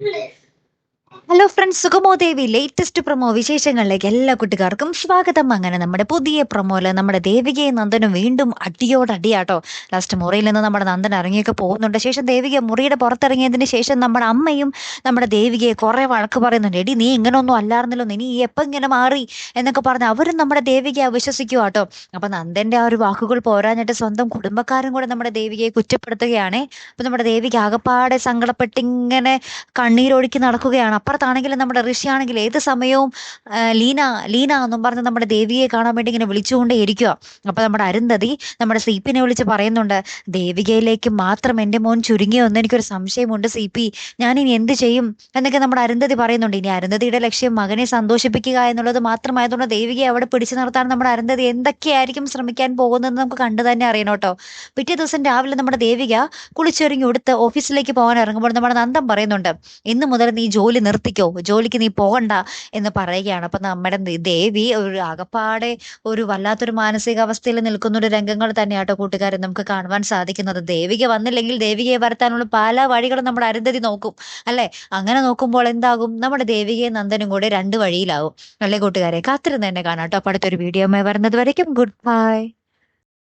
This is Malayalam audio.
Bliss. Hello friends Sukhamo Devi latest promo വിശേഷങ്ങളിലേക്ക് എല്ലാ കുട്ടികാർക്കും സ്വാഗതം. അങ്ങനെ നമ്മുടെ പുതിയ പ്രൊമോയിൽ നമ്മുടെ ദേവികയും നന്ദനും വീണ്ടും അടിയോടടിയാട്ടോ. ലാസ്റ്റ് മുറിയിൽ നിന്ന് നമ്മുടെ നന്ദൻ ഇറങ്ങിയൊക്കെ പോകുന്നുണ്ട്. ശേഷം ദേവിക മുറിയുടെ പുറത്തിറങ്ങിയതിന് ശേഷം നമ്മുടെ അമ്മയും നമ്മുടെ ദേവികയെ കുറെ വഴക്ക് പറയുന്നുണ്ട്. എടി നീ ഇങ്ങനൊന്നും അല്ലായിരുന്നല്ലോ. നീ എപ്പം ഇങ്ങനെ മാറി? എന്നൊക്കെ പറഞ്ഞ് അവരും നമ്മുടെ ദേവികയെ അവിശ്വസിക്കുക കേട്ടോ അപ്പൊ നന്ദന്റെ ആ ഒരു വാക്കുകൾ പോരാഞ്ഞിട്ട് സ്വന്തം കുടുംബക്കാരും കൂടെ നമ്മുടെ ദേവികയെ കുറ്റപ്പെടുത്തുകയാണ്. അപ്പൊ നമ്മുടെ ദേവിക ആകപ്പാടെ സങ്കടപ്പെട്ടിങ്ങനെ കണ്ണീരൊഴുക്കി നടക്കുകയാണ്. അപ്പുറത്താണെങ്കിലും നമ്മുടെ ഋഷി ആണെങ്കിൽ ഏത് സമയവും ലീന ലീന എന്നും പറഞ്ഞ് നമ്മുടെ ദേവിയെ കാണാൻ വേണ്ടി ഇങ്ങനെ വിളിച്ചുകൊണ്ടേ ഇരിക്കുക അപ്പൊ നമ്മുടെ അരുന്ധതി നമ്മുടെ സീപ്പിനെ വിളിച്ച് പറയുന്നുണ്ട് ദേവികയിലേക്ക് മാത്രം എന്റെ മോൻ ചുരുങ്ങിയോ എന്ന് എനിക്കൊരു സംശയമുണ്ട് സി പി. ഞാനിനി എന്ത് ചെയ്യും? എന്നൊക്കെ നമ്മുടെ അരുന്ധതി പറയുന്നുണ്ട്. ഇനി അരുന്ധതിയുടെ ലക്ഷ്യം മകനെ സന്തോഷിപ്പിക്കുക എന്നുള്ളത് മാത്രമായതുകൊണ്ട് ദേവികയെ അവിടെ പിടിച്ചു നിർത്താൻ നമ്മുടെ അരുന്ധതി എന്തൊക്കെയായിരിക്കും ശ്രമിക്കാൻ പോകുന്നതെന്ന് നമുക്ക് കണ്ടു തന്നെ അറിയണം കേട്ടോ. പിറ്റേ ദിവസം രാവിലെ നമ്മുടെ ദേവിക കുളിച്ചൊരുങ്ങി ഉടുത്ത് ഓഫീസിലേക്ക് പോകാൻ ഇറങ്ങുമ്പോൾ നമ്മുടെ നന്ദം പറയുന്നുണ്ട് ഇന്ന് മുതൽ നീ ജോലി നിർത്തിക്കോ? ജോലിക്ക് നീ പോകണ്ട എന്ന് പറയുകയാണ്. അപ്പൊ നമ്മുടെ ദേവി ഒരു അകപ്പാടെ ഒരു വല്ലാത്തൊരു മാനസികാവസ്ഥയിൽ നിൽക്കുന്ന ഒരു രംഗങ്ങൾ തന്നെയാട്ടോ കൂട്ടുകാരെ നമുക്ക് കാണുവാൻ സാധിക്കുന്നത്. ദേവിക വന്നില്ലെങ്കിൽ ദേവികയെ വരുത്താനുള്ള പല വഴികളും നമ്മുടെ അരുന്ധതി നോക്കും അല്ലെ? അങ്ങനെ നോക്കുമ്പോൾ എന്താകും? നമ്മുടെ ദേവികയും നന്ദനും കൂടെ രണ്ട് വഴിയിലാവും. അല്ലേ കൂട്ടുകാരെ? കാത്തിരുന്ന് തന്നെ കാണാം കേട്ടോ. അപ്പൊ അടുത്തൊരു വീഡിയോ വരുന്നത് വരയ്ക്കും. Good bye.